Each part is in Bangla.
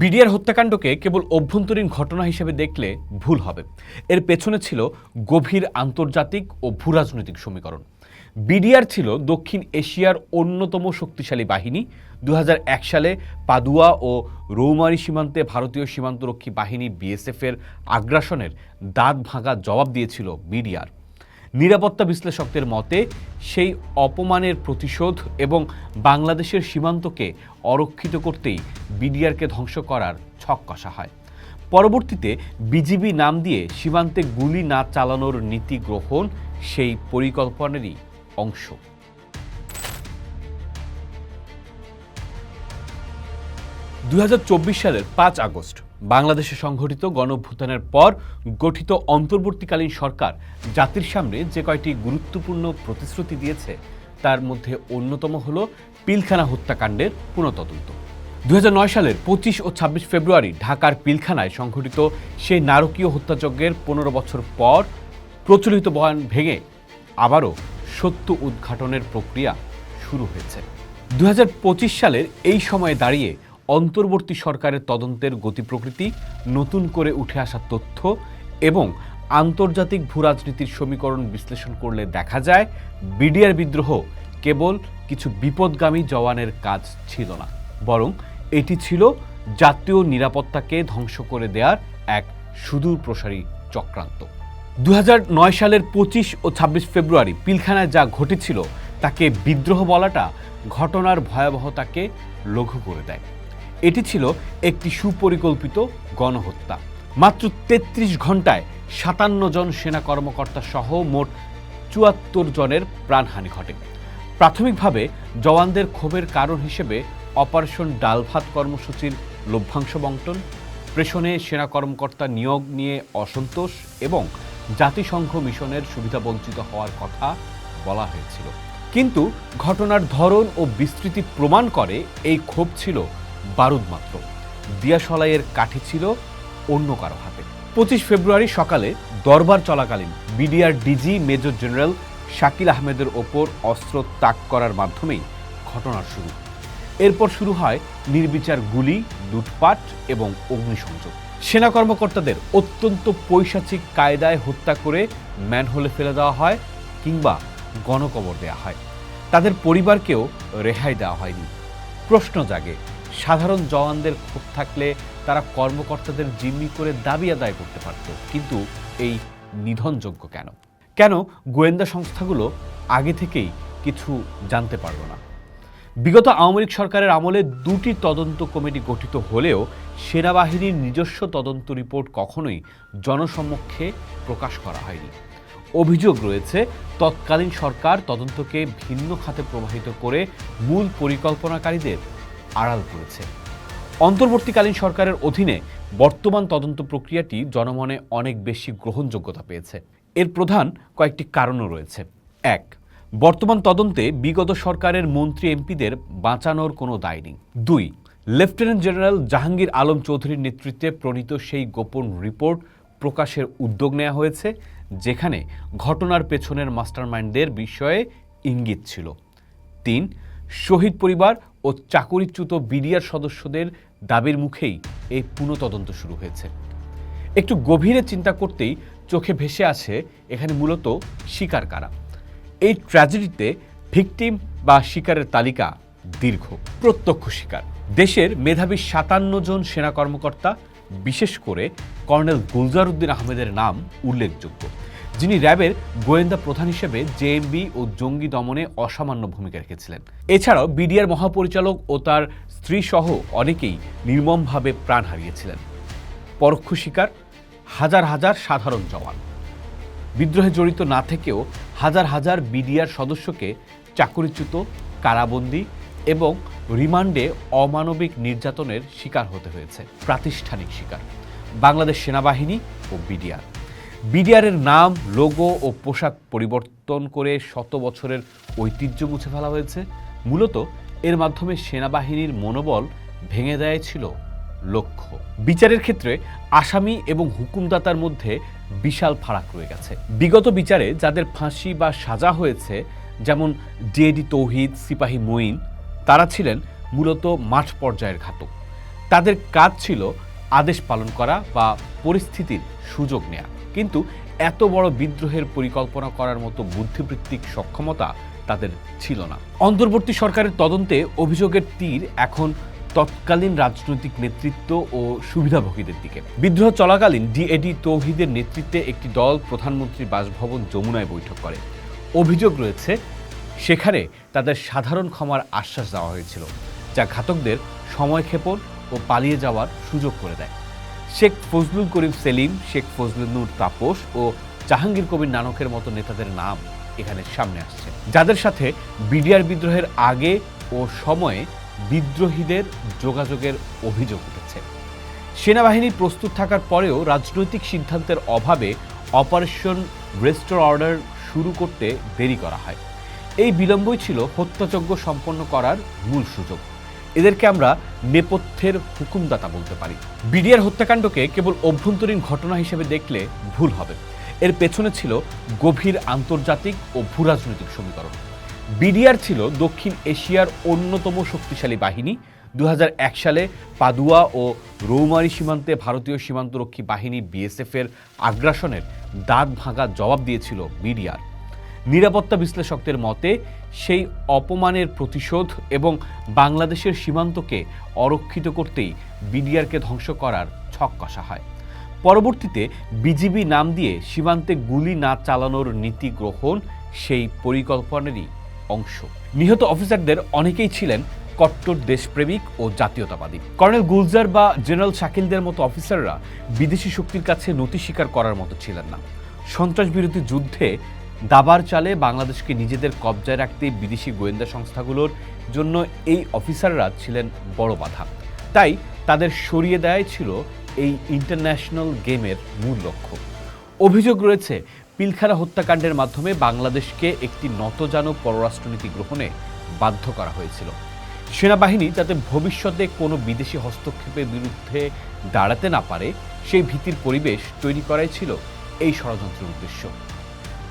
বিডিআর হত্যাকাণ্ডকে কেবল অভ্যন্তরীণ ঘটনা হিসেবে দেখলে ভুল হবে। এর পেছনে ছিল গভীর আন্তর্জাতিক ও ভূরাজনৈতিক সমীকরণ। বিডিআর ছিল দক্ষিণ এশিয়ার অন্যতম শক্তিশালী বাহিনী। দু হাজার এক সালে পাদুয়া ও রৌমারি সীমান্তে ভারতীয় সীমান্তরক্ষী বাহিনী বিএসএফের আগ্রাসনের দাঁত ভাঙা জবাব দিয়েছিল বিডিআর। নিরাপত্তা বিশ্লেষকদের মতে, সেই অপমানের প্রতিশোধ এবং বাংলাদেশের সীমান্তকে অরক্ষিত করতেই বিডিআরকে ধ্বংস করার ছক কষা হয়। পরবর্তীতে বিজিবি নাম দিয়ে সীমান্তে গুলি না চালানোর নীতি গ্রহণ সেই পরিকল্পনারই অংশ। দুই হাজার চব্বিশ সালের পাঁচ আগস্ট, বাংলাদেশে সংঘটিত গণঅভ্যুত্থানের পর গঠিত অন্তর্বর্তীকালীন সরকার জাতির সামনে যে কয়টি গুরুত্বপূর্ণ প্রতিশ্রুতি দিয়েছে, তার মধ্যে অন্যতম হল পিলখানা হত্যাকাণ্ডের পুনঃতদন্ত। দু সালের পঁচিশ ও ছাব্বিশ ফেব্রুয়ারি ঢাকার পিলখানায় সংঘটিত সেই নারকীয় হত্যাযজ্ঞের পনেরো বছর পর প্রচলিত বয়ান ভেঙে আবারও সত্য উদ্ঘাটনের প্রক্রিয়া শুরু হয়েছে। দু হাজার পঁচিশ সালের এই সময়ে দাঁড়িয়ে অন্তর্বর্তী সরকারের তদন্তের গতি প্রকৃতি নতুন করে উঠে আসা তথ্য এবং আন্তর্জাতিক ভূরাজনীতির সমীকরণ বিশ্লেষণ করলে দেখা যায়, বিডিআর বিদ্রোহ কেবল কিছু বিপদগামী জওয়ানের কাজ ছিল না, বরং এটি ছিল জাতীয় নিরাপত্তাকে ধ্বংস করে দেওয়ার এক সুদূর প্রসারী চক্রান্ত। দু হাজার নয় সালের পঁচিশ ও ছাব্বিশ ফেব্রুয়ারি পিলখানায় যা ঘটেছিল, তাকে বিদ্রোহ বলাটা ঘটনার ভয়াবহতাকে লঘু করে দেয়। এটি ছিল একটি সুপরিকল্পিত গণহত্যা। মাত্র তেত্রিশ ঘন্টায় সাতান্ন জন সেনা কর্মকর্তা সহ মোট চুয়াত্তর জনের প্রাণহানি ঘটে। প্রাথমিকভাবে জওয়ানদের ক্ষোভের কারণ হিসেবে অপারেশন ডালভাত কর্মসূচির লভ্যাংশ বন্টন, প্রেষণে সেনা কর্মকর্তা নিয়োগ নিয়ে অসন্তোষ এবং জাতিসংঘ মিশনের সুবিধাবঞ্চিত হওয়ার কথা বলা হয়েছিল। কিন্তু ঘটনার ধরন ও বিস্তৃতি প্রমাণ করে এই ক্ষোভ ছিল বারুদ মাত্র। দিয়াশলাইয়ের কাঠি ছিল অন্য কারও হাতে। পঁচিশ ফেব্রুয়ারি সকালে দরবার চলাকালীন BDR DG major general Shakil আহমেদের ওপর অস্ত্র তাক করার মাধ্যমেই ঘটনার শুরু। এরপর শুরু হয় নির্বিচার গুলি, লুটপাট এবং অগ্নিসংযোগ। সেনা কর্মকর্তাদের অত্যন্ত পৈশাচিক কায়দায় হত্যা করে ম্যানহোলে ফেলে দেওয়া হয় কিংবা গণকবর দেওয়া হয়। তাদের পরিবারকেও রেহাই দেওয়া হয়নি। প্রশ্ন জাগে সাধারণ জওয়ানদের ক্ষোভ থাকলে তারা কর্মকর্তাদের জিম্মি করে দাবি আদায় করতে পারত। কিন্তু এই নিধনযোগ্য কেন? কেন গোয়েন্দা সংস্থাগুলো আগে থেকেই কিছু জানতে পারল না? বিগত আওয়ামী লীগ সরকারের আমলে দুটি তদন্ত কমিটি গঠিত হলেও সেনাবাহিনীর নিজস্ব তদন্ত রিপোর্ট কখনোই জনসম্মুখে প্রকাশ করা হয়নি। অভিযোগ রয়েছে, তৎকালীন সরকার তদন্তকে ভিন্ন খাতে প্রবাহিত করে মূল পরিকল্পনাকারীদের আড়াল করেছে। অন্তর্বর্তীকালীন সরকারের অধীনে বর্তমান তদন্ত প্রক্রিয়াটি জনমনে অনেক বেশি গ্রহণযোগ্যতা পেয়েছে। এর প্রধান কয়েকটি কারণও রয়েছে। এক, বর্তমান তদন্তে বিগত সরকারের মন্ত্রী এমপিদের বাঁচানোর কোনো দায় নেই। দুই, লেফটেন্যান্ট জেনারেল জাহাঙ্গীর আলম চৌধুরীর নেতৃত্বে প্রণীত সেই গোপন রিপোর্ট প্রকাশের উদ্যোগ নেওয়া হয়েছে, যেখানে ঘটনার পেছনের মাস্টারমাইন্ডদের বিষয়ে ইঙ্গিত ছিল। তিন, শহীদ পরিবার ও চাকরিচ্যুত বিডিআর সদস্যদের দাবির মুখেই এই পুনঃতদন্ত শুরু হয়েছে। একটু গভীরে চিন্তা করতেই চোখে ভেসে আসে এখানে মূলত শিকার কারা। এই ট্র্যাজেডিতে ভিকটিম বা শিকারের তালিকা দীর্ঘ, প্রত্যক্ষ শিকার। দেশের মেধাবী সাতান্ন জন সেনা কর্মকর্তা, বিশেষ করে কর্নেল গুলজার উদ্দিন আহমেদের নাম উল্লেখযোগ্য। যিনি র্যাবের গোয়েন্দা প্রধান হিসেবে জেএমবি ও জঙ্গি দমনে অসামান্য ভূমিকা রেখেছিলেন। এছাড়াও বিডিআর মহাপরিচালক ও তার স্ত্রী সহ অনেকেই নির্মমভাবে প্রাণ হারিয়েছিলেন। পরোক্ষ শিকার, হাজার হাজার সাধারণ জওয়ান। বিদ্রোহে জড়িত না থেকেও হাজার হাজার বিডিআর সদস্যকে চাকরিচ্যুত, কারাবন্দী এবং রিমান্ডে অমানবিক নির্যাতনের শিকার হতে হয়েছে। প্রাতিষ্ঠানিক শিকার। বাংলাদেশ সেনাবাহিনী ও বিডিআর। বিডিআরের নাম, লোগো ও পোশাক পরিবর্তন করে শত বছরের ঐতিহ্য মুছে ফেলা হয়েছে। মূলত এর মাধ্যমে সেনাবাহিনীর মনোবল ভেঙে দেয় ছিল লক্ষ্য। বিচারের ক্ষেত্রে আসামি এবং হুকুমদাতার মধ্যে বিশাল ফারাক রয়ে গেছে। বিগত বিচারে যাদের ফাঁসি বা সাজা হয়েছে, যেমন ডিএডি তৌহিদ, সিপাহী মঈন, তারা ছিলেন মূলত মাঠ পর্যায়ের ঘাতক। তাদের কাজ ছিল আদেশ পালন করা বা পরিস্থিতির সুযোগ নেয়া। কিন্তু এত বড় বিদ্রোহের পরিকল্পনা করার মতো বুদ্ধিবৃত্তিক সক্ষমতা তাদের ছিল না। অন্তর্বর্তী সরকারের তদন্তে অভিযোগের তীর এখন তৎকালীন রাজনৈতিক নেতৃত্ব ও সুবিধাভোগীদের দিকে। বিদ্রোহ চলাকালীন ডিএডি তৌহিদের নেতৃত্বে একটি দল প্রধানমন্ত্রীর বাসভবন যমুনায় বৈঠক করে। অভিযোগ রয়েছে, সেখানে তাদের সাধারণ ক্ষমার আশ্বাস দেওয়া হয়েছিল, যা ঘাতকদের সময়ক্ষেপণ ও পালিয়ে যাওয়ার সুযোগ করে দেয়। শেখ ফজলুল করিম সেলিম, শেখ ফজলুল নূর তাপস ও জাহাঙ্গীর কবির নানকের মতো নেতাদের নাম এখানে সামনে আসছে। যাদের সাথে বিডিআর বিদ্রোহের আগে ও সময়ে বিদ্রোহীদের যোগাযোগের অভিযোগ উঠেছে। সেনাবাহিনী প্রস্তুত থাকার পরেও রাজনৈতিক সিদ্ধান্তের অভাবে অপারেশন রেস্টোর অর্ডার শুরু করতে দেরি করা হয়। এই বিলম্বই ছিল হত্যাযজ্ঞ সম্পন্ন করার মূল সুযোগ। এদেরকে আমরা নেপথ্যের হুকুমদাতা বলতে পারি। বিডিআর হত্যাকাণ্ডকে কেবল অভ্যন্তরীণ ঘটনা হিসেবে দেখলে ভুল হবে। এর পেছনে ছিল গভীর আন্তর্জাতিক ও ভূরাজনৈতিক সমীকরণ। বিডিআর ছিল দক্ষিণ এশিয়ার অন্যতম শক্তিশালী বাহিনী। দু হাজার এক সালে পাদুয়া ও রৌমারী সীমান্তে ভারতীয় সীমান্তরক্ষী বাহিনী বিএসএফের আগ্রাসনের দাঁত ভাঙা জবাব দিয়েছিল বিডিআর। নিরাপত্তা বিশ্লেষকদের মতে, সেই অপমানের প্রতিশোধ এবং বাংলাদেশের সীমান্তকে অরক্ষিত করতেই বিডিআরকে ধ্বংস করার ছক কষা হয়। পরবর্তীতে বিজিবি নাম দিয়ে সীমান্তে গুলি না চালানোর নীতি গ্রহণ সেই পরিকল্পনারই অংশ। নিহত অফিসারদের অনেকেই ছিলেন কট্টর দেশপ্রেমিক ও জাতীয়তাবাদী। কর্নেল গুলজার বা জেনারেল শাকিলদের মতো অফিসাররা বিদেশি শক্তির কাছে নতি স্বীকার করার মতো ছিলেন না। সন্ত্রাস বিরোধী যুদ্ধে দাবার চালে বাংলাদেশকে নিজেদের কবজায় রাখতে বিদেশি গোয়েন্দা সংস্থাগুলোর জন্য এই অফিসাররা ছিলেন বড় বাধা। তাই তাদের সরিয়ে দেয়াই ছিল এই ইন্টারন্যাশনাল গেমের মূল লক্ষ্য। অভিযোগ রয়েছে, পিলখানা হত্যাকাণ্ডের মাধ্যমে বাংলাদেশকে একটি নতজানু পররাষ্ট্রনীতি গ্রহণে বাধ্য করা হয়েছিল। সেনাবাহিনী যাতে ভবিষ্যতে কোনো বিদেশি হস্তক্ষেপের বিরুদ্ধে দাঁড়াতে না পারে, সেই ভীতির পরিবেশ তৈরি করাই ছিল এই ষড়যন্ত্রের উদ্দেশ্য।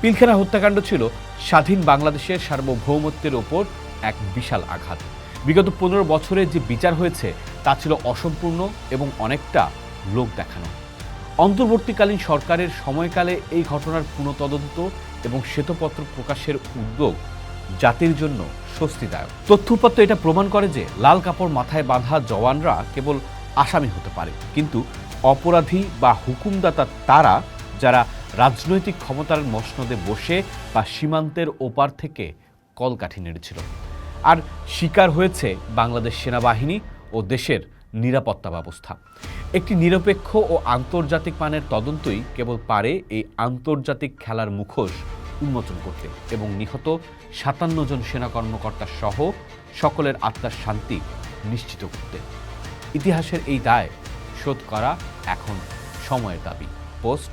পিলখানা হত্যাকাণ্ড ছিল স্বাধীন বাংলাদেশের সার্বভৌমত্বের ওপর এক বিশাল আঘাত। বিগত পনেরো বছরে যে বিচার হয়েছে, তা ছিল অসম্পূর্ণ এবং অনেকটা লোক দেখানো। অন্তর্বর্তীকালীন সরকারের সময়কালে এই ঘটনার পুনঃতদন্ত এবং শ্বেতপত্র প্রকাশের উদ্যোগ জাতির জন্য স্বস্তিদায়ক। তথ্যপত্র এটা প্রমাণ করে যে লাল কাপড় মাথায় বাঁধা জওয়ানরা কেবল আসামি হতে পারে, কিন্তু অপরাধী বা হুকুমদাতা তারা, যারা রাজনৈতিক ক্ষমতার মসনদে বসে বা সীমান্তের ওপার থেকে কলকাঠি নেড়েছিল। আর শিকার হয়েছে বাংলাদেশ সেনাবাহিনী ও দেশের নিরাপত্তা ব্যবস্থা। একটি নিরপেক্ষ ও আন্তর্জাতিক মানের তদন্তই কেবল পারে এই আন্তর্জাতিক খেলার মুখোশ উন্মোচন করতে এবং নিহত সাতান্ন জন সেনা কর্মকর্তা সহ সকলের আত্মার শান্তি নিশ্চিত করতে। ইতিহাসের এই দায় শোধ করা এখন সময়ের দাবি। পোস্ট